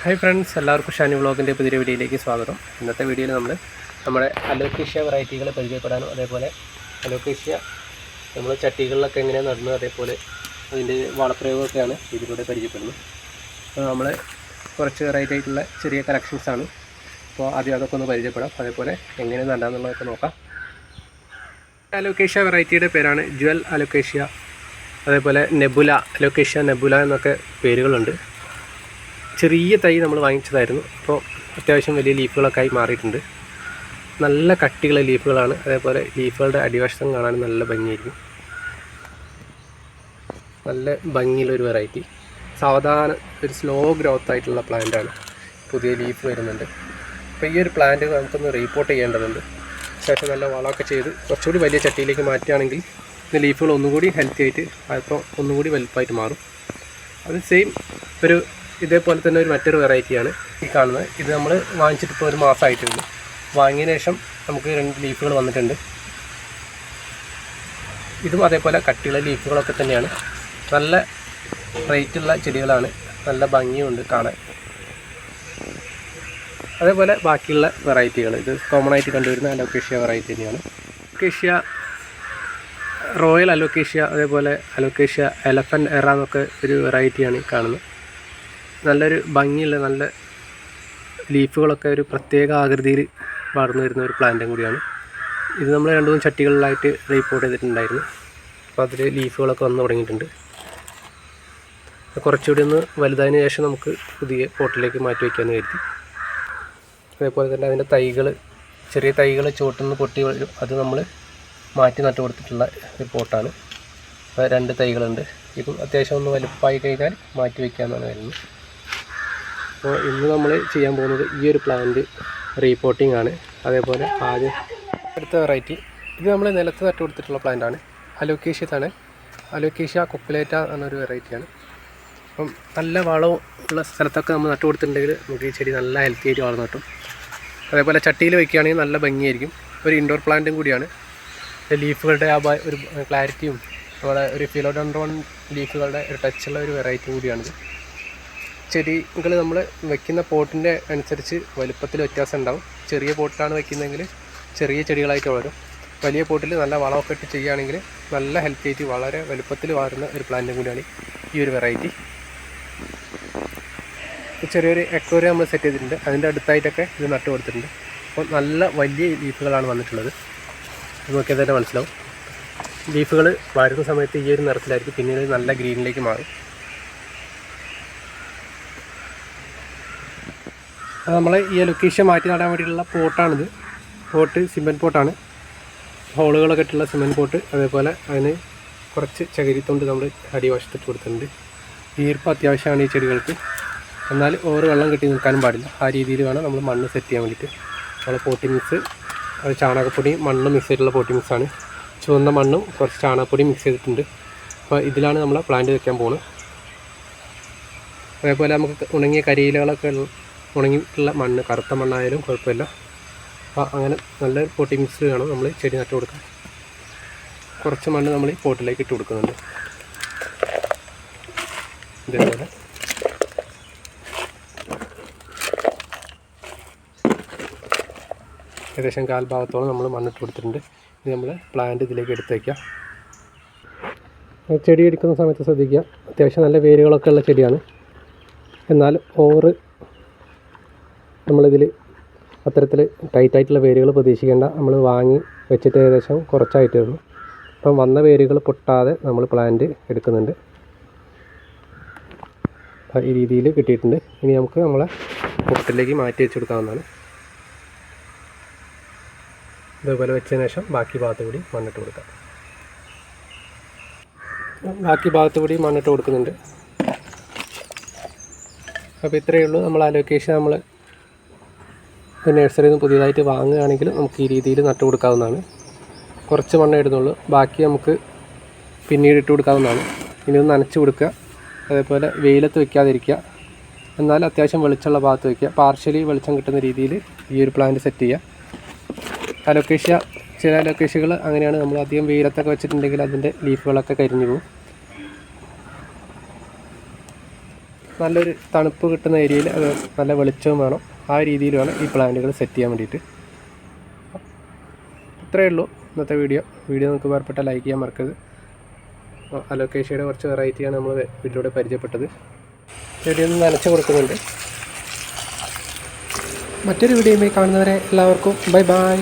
Hi friends എല്ലാവർക്കും ഷാനി വ്ളോഗിന്റെ പുതിയ വീഡിയോയിലേക്ക് സ്വാഗതം. ഇന്നത്തെ വീഡിയോയിൽ നമ്മൾ നമ്മുടെ അലോക്കേഷ്യ വെറൈറ്റികൾ പരിചയപ്പെടാനും അതേപോലെ അലോക്കേഷ്യ നമ്മൾ ചട്ടികളിലൊക്കെ എങ്ങനെ നടന്നു അതേപോലെ അതിന്റെ വളപ്രയോഗമൊക്കെയാണ് ഇതിലൂടെ പരിചയപ്പെടുന്നത്. അപ്പോൾ നമ്മൾ കുറച്ച് വെറൈറ്റി ആയിട്ടുള്ള ചെറിയ കളക്ഷൻസാണ് അപ്പോൾ ആദ്യം അതൊക്കെ ഒന്ന് പരിചയപ്പെടാം. അതേപോലെ എങ്ങനെ നടാന്നുള്ളതൊക്കെ നോക്കാം. അലോക്കേഷ്യ വെറൈറ്റിയുടെ പേരാണ് ജ്വൽ അലോക്കേഷ്യ അതേപോലെ നെബുല അലോക്കേഷ്യ നെബുല എന്നൊക്കെ പേരുകളുണ്ട്. ചെറിയ തൈ നമ്മൾ വാങ്ങിച്ചതായിരുന്നു. അപ്പോൾ അത്യാവശ്യം വലിയ ലീഫുകളൊക്കെ ആയി മാറിയിട്ടുണ്ട്. നല്ല കട്ടികളെ ലീഫുകളാണ്. അതേപോലെ ലീഫുകളുടെ അടിവശം കാണാൻ നല്ല ഭംഗിയായിരിക്കും. നല്ല ഭംഗിയുള്ളൊരു വെറൈറ്റി സാവധാന ഒരു സ്ലോ ഗ്രോത്ത് ആയിട്ടുള്ള പ്ലാന്റാണ് പുതിയ ലീഫ് വരുന്നുണ്ട്. അപ്പോൾ ഈ ഒരു പ്ലാന്റ് നമുക്കൊന്ന് റീപ്പോർട്ട് ചെയ്യേണ്ടതുണ്ട്. ശേഷം നല്ല വളമൊക്കെ ചെയ്ത് കുറച്ചുകൂടി വലിയ ചട്ടിയിലേക്ക് മാറ്റുകയാണെങ്കിൽ ഈ ലീഫുകൾ ഒന്നുകൂടി ഹെൽത്തി ആയിട്ട് അപ്പോൾ ഒന്നുകൂടി വലുപ്പമായിട്ട് മാറും. അത് സെയിം ഒരു ഇതേപോലെ തന്നെ ഒരു മറ്റൊരു വെറൈറ്റിയാണ് ഈ കാണുന്നത്. ഇത് നമ്മൾ വാങ്ങിച്ചിട്ട് ഇപ്പോൾ ഒരു മാസമായിട്ടുണ്ട് വാങ്ങിയ ശേഷം നമുക്ക് രണ്ട് ലീഫുകൾ വന്നിട്ടുണ്ട്. ഇതും അതേപോലെ കട്ടിയുള്ള ലീഫുകളൊക്കെ തന്നെയാണ്. നല്ല റേറ്റുള്ള ചെടികളാണ്. നല്ല ഭംഗിയുണ്ട് കാണാൻ. അതേപോലെ ബാക്കിയുള്ള വെറൈറ്റികൾ ഇത് കോമൺ ആയിട്ട് കണ്ടുവരുന്ന അലോക്കേഷ്യ വെറൈറ്റി തന്നെയാണ്. അലോക്കേഷ്യ റോയൽ അലോക്കേഷ്യ അതേപോലെ അലോക്കേഷ്യ എലഫന്റ് എറ എന്നൊക്കെ ഒരു വെറൈറ്റിയാണ് കാണുന്നത്. നല്ലൊരു ഭംഗിയുള്ള നല്ല ലീഫുകളൊക്കെ ഒരു പ്രത്യേക ആകൃതിയിൽ വളർന്നു വരുന്ന ഒരു പ്ലാന്റും കൂടിയാണ്. ഇത് നമ്മൾ രണ്ട് മൂന്ന് ചട്ടികളിലായിട്ട് റീപ്പോർട്ട് ചെയ്തിട്ടുണ്ടായിരുന്നു. അപ്പോൾ അതിൽ ലീഫുകളൊക്കെ വന്ന് തുടങ്ങിയിട്ടുണ്ട്. കുറച്ചുകൂടി ഒന്ന് വലുതായതിന് ശേഷം നമുക്ക് പുതിയ പോട്ടിലേക്ക് മാറ്റി വയ്ക്കാമെന്ന് കരുതി. അതേപോലെ തന്നെ അതിന്റെ തൈകൾ ചെറിയ തൈകൾ ചുവട്ടുനിന്ന് പൊട്ടി വരും. അത് നമ്മൾ മാറ്റി നട്ടു കൊടുത്തിട്ടുള്ള ഒരു പോട്ടാണ് രണ്ട് തൈകളുണ്ട്. ഇപ്പം അത്യാവശ്യം ഒന്ന് വലുപ്പമായി കഴിഞ്ഞാൽ മാറ്റി വയ്ക്കാമെന്നാണ് വരുന്നത്. അപ്പോൾ ഇന്ന് നമ്മൾ ചെയ്യാൻ പോകുന്നത് ഈ ഒരു പ്ലാന്റ് റീപോർട്ടിംഗ് ആണ്. അതേപോലെ ആദ്യം അടുത്ത വെറൈറ്റി ഇത് നമ്മൾ നിലത്ത് നട്ടു കൊടുത്തിട്ടുള്ള പ്ലാന്റാണ് അലോക്കേഷ്യത്താണ് അലോക്കേഷ്യ കൊക്കുലേറ്റ എന്നൊരു വെറൈറ്റിയാണ് അപ്പം നല്ല വളവും ഉള്ള സ്ഥലത്തൊക്കെ നമ്മൾ നട്ടു കൊടുത്തിട്ടുണ്ടെങ്കിൽ നമുക്ക് ഈ ചെടി നല്ല ഹെൽത്തി ആയിട്ട് വളർന്നു കിട്ടും. അതേപോലെ ചട്ടിയിൽ വയ്ക്കുകയാണെങ്കിൽ നല്ല ഭംഗിയായിരിക്കും. ഒരു ഇൻഡോർ പ്ലാന്റും കൂടിയാണ്. ലീഫുകളുടെ ആ ഒരു ക്ലാരിറ്റിയും അതുപോലെ ഒരു ഫിലോഡോൺഡ്രോൺ ലീഫുകളുടെ ഒരു ടച്ചുള്ള ഒരു വെറൈറ്റി കൂടിയാണിത്. ചെടികൾ നമ്മൾ വെക്കുന്ന പോട്ടിന്റെ അനുസരിച്ച് വലുപ്പത്തിൽ വ്യത്യാസം ഉണ്ടാവും. ചെറിയ പോട്ടിലാണ് വെക്കുന്നതെങ്കിൽ ചെറിയ ചെടികളായിട്ട് വളരും. വലിയ പോട്ടിൽ നല്ല വളമൊക്കെ ഇട്ട് ചെയ്യുകയാണെങ്കിൽ നല്ല ഹെൽത്തി ആയിട്ട് വളരെ വലുപ്പത്തിൽ വളരുന്ന ഒരു പ്ലാന്റും കൂടിയാണ് ഈ ഒരു വെറൈറ്റി ചെറിയൊരു എക്കോറിയം നമ്മൾ സെറ്റ് ചെയ്തിട്ടുണ്ട്. അതിന്റെ അടുത്തായിട്ടൊക്കെ ഇത് നട്ട് കൊടുത്തിട്ടുണ്ട്. അപ്പോൾ നല്ല വലിയ ലീഫുകളാണ് വന്നിട്ടുള്ളത്. നോക്കിയാൽ തന്നെ മനസ്സിലാവും. ലീഫുകൾ വളരുന്ന സമയത്ത് ഈ ഒരു നിറത്തിലായിരിക്കും പിന്നീട് നല്ല ഗ്രീനിലേക്ക് മാറും. നമ്മൾ ഈ ലൊക്കേഷൻ മാറ്റി നടാൻ വേണ്ടിയിട്ടുള്ള പോട്ടാണിത്. പോട്ട് സിമെന്റ് പോട്ടാണ്. ഹോളുകളൊക്കെ ഇട്ടുള്ള സിമെന്റ് പോട്ട്. അതേപോലെ അതിന് കുറച്ച് ചകിരിത്തൊണ്ട് നമ്മൾ അടിവശത്തിട്ട് കൊടുത്തിട്ടുണ്ട്. ഈർപ്പം അത്യാവശ്യമാണ് ഈ ചെടികൾക്ക്. എന്നാൽ ഓവർ വെള്ളം കെട്ടി നിൽക്കാനും പാടില്ല. ആ രീതിയിൽ വേണം നമ്മൾ മണ്ണ് സെറ്റ് ചെയ്യാൻ വേണ്ടിയിട്ട്. നമ്മൾ പോട്ടി മിക്സ് അത് ചാണകപ്പൊടി മണ്ണും മിക്സ് ചെയ്തിട്ടുള്ള പോട്ടി മിക്സാണ് ചുവന്ന മണ്ണും കുറച്ച് ചാണകപ്പൊടി മിക്സ് ചെയ്തിട്ടുണ്ട്. അപ്പോൾ ഇതിലാണ് നമ്മൾ പ്ലാന്റ് വെക്കാൻ പോകുന്നത് അതേപോലെ നമുക്ക് ഉണങ്ങിയ കരിയിലകളൊക്കെ ഉണങ്ങിയിട്ടുള്ള മണ്ണ് കറുത്ത മണ്ണായാലും കുഴപ്പമില്ല. അപ്പോൾ അങ്ങനെ നല്ല പോട്ടി മിക്സ് വേണം നമ്മൾ ചെടി നട്ട് കൊടുക്കാൻ കുറച്ച് മണ്ണ് നമ്മൾ ഈ പോട്ടിലേക്ക് ഇട്ട് കൊടുക്കുന്നുണ്ട്. ഇതേപോലെ. ഏകദേശം കാൽ ഭാഗത്തോളം നമ്മൾ മണ്ണിട്ട് കൊടുത്തിട്ടുണ്ട്. ഇനി നമ്മൾ പ്ലാന്റ് ഇതിലേക്ക് എടുത്ത് വയ്ക്കാം ചെടി എടുക്കുന്ന സമയത്ത് ശ്രദ്ധിക്കുക. അത്യാവശ്യം നല്ല വേരുകളൊക്കെ ഉള്ള ചെടിയാണ്. എന്നാൽ ഓവർ നമ്മളിതിൽ അത്തരത്തിൽ ടൈറ്റായിട്ടുള്ള വേരുകൾ പ്രതീക്ഷിക്കേണ്ട. നമ്മൾ വാങ്ങി വെച്ചിട്ട് ഏകദേശം കുറച്ചായിട്ടേ ഉള്ളൂ. അപ്പം വന്ന വേരുകൾ പൊട്ടാതെ നമ്മൾ പ്ലാന്റ് എടുക്കുന്നുണ്ട്. ഈ രീതിയിൽ കിട്ടിയിട്ടുണ്ട്. ഇനി നമുക്ക് നമ്മളെ പൊട്ടിലേക്ക് മാറ്റി വെച്ച് കൊടുക്കാവുന്നതാണ്. ഇതേപോലെ വെച്ചതിന് ശേഷം ബാക്കി ഭാഗത്ത് കൂടി മണ്ണിട്ട് കൊടുക്കാം. ബാക്കി ഭാഗത്ത് കൂടി മണ്ണിട്ട് കൊടുക്കുന്നുണ്ട്. അപ്പോൾ ഇത്രയേ ഉള്ളൂ. നമ്മൾ ആ ലൊക്കേഷൻ നമ്മൾ നഴ്സറിയിൽ നിന്ന് പുതിയതായിട്ട് വാങ്ങുകയാണെങ്കിൽ നമുക്ക് ഈ രീതിയിൽ നട്ടു കൊടുക്കാവുന്നതാണ്. കുറച്ച് മണ്ണേ ഇടുന്നുള്ളൂ. ബാക്കി നമുക്ക് പിന്നീട് ഇട്ട് കൊടുക്കാവുന്നതാണ്. ഇനി ഒന്ന് നനച്ച് കൊടുക്കുക. അതേപോലെ വെയിലത്ത് വെക്കാതിരിക്കുക. എന്നാൽ അത്യാവശ്യം വെളിച്ചമുള്ള ഭാഗത്ത് വയ്ക്കുക പാർഷ്യലി വെളിച്ചം കിട്ടുന്ന രീതിയിൽ ഈ ഒരു പ്ലാന്റ് സെറ്റ് ചെയ്യുക. അലോക്കേഷ്യ ചില അലോക്കേഷ്യകൾ അങ്ങനെയാണ്. നമ്മൾ അധികം വെയിലത്തൊക്കെ വെച്ചിട്ടുണ്ടെങ്കിൽ അതിന്റെ ലീഫുകളൊക്കെ കരിഞ്ഞു പോകും. നല്ലൊരു തണുപ്പ് കിട്ടുന്ന ഏരിയയിൽ അത് നല്ല വെളിച്ചവും വേണം. ആ രീതിയിൽ വേണം ഈ പ്ലാന്റുകൾ സെറ്റ് ചെയ്യാൻ വേണ്ടിയിട്ട്. ഇത്രയേ ഉള്ളൂ ഇന്നത്തെ വീഡിയോ. വീഡിയോ നിങ്ങൾക്ക് വേർപ്പെട്ട ലൈക്ക് ചെയ്യാൻ മറക്കരുത്. അലോക്കേഷ്യയുടെ കുറച്ച് വെറൈറ്റിയാണ് നമ്മൾ വീട്ടിലൂടെ പരിചയപ്പെട്ടത്. ചെടി ഒന്ന് നനച്ച് കൊടുക്കുന്നുണ്ട്. മറ്റൊരു വീഡിയോയുമായി കാണുന്നവരെ എല്ലാവർക്കും ബൈ ബൈ.